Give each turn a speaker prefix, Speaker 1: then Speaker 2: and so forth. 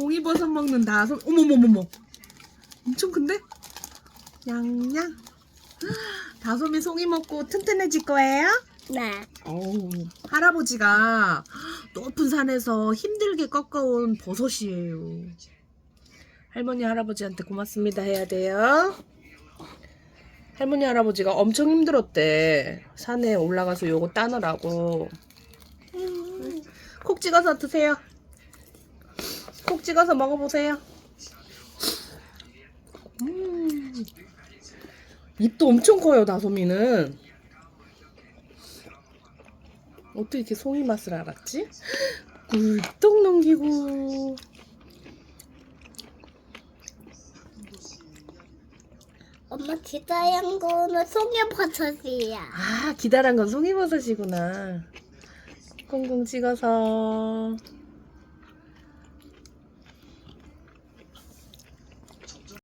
Speaker 1: 송이버섯 먹는 다솜. 어머머머머. 엄청 큰데? 냥냥. 다솜이 송이 먹고 튼튼해질 거예요?
Speaker 2: 네.
Speaker 1: 어우, 할아버지가 높은 산에서 힘들게 꺾어온 버섯이에요. 할머니 할아버지한테 고맙습니다 해야 돼요. 할머니 할아버지가 엄청 힘들었대. 산에 올라가서 요거 따느라고. 콕 찍어서 드세요. 콕 찍어서 먹어보세요. 음. 입도 엄청 커요, 다솜이는. 어떻게 이렇게 송이 맛을 알았지? 꿀떡 넘기고.
Speaker 2: 엄마 기다란 거는 송이버섯이야.
Speaker 1: 아, 기다란 건 송이버섯이구나. 꽁꽁 찍어서.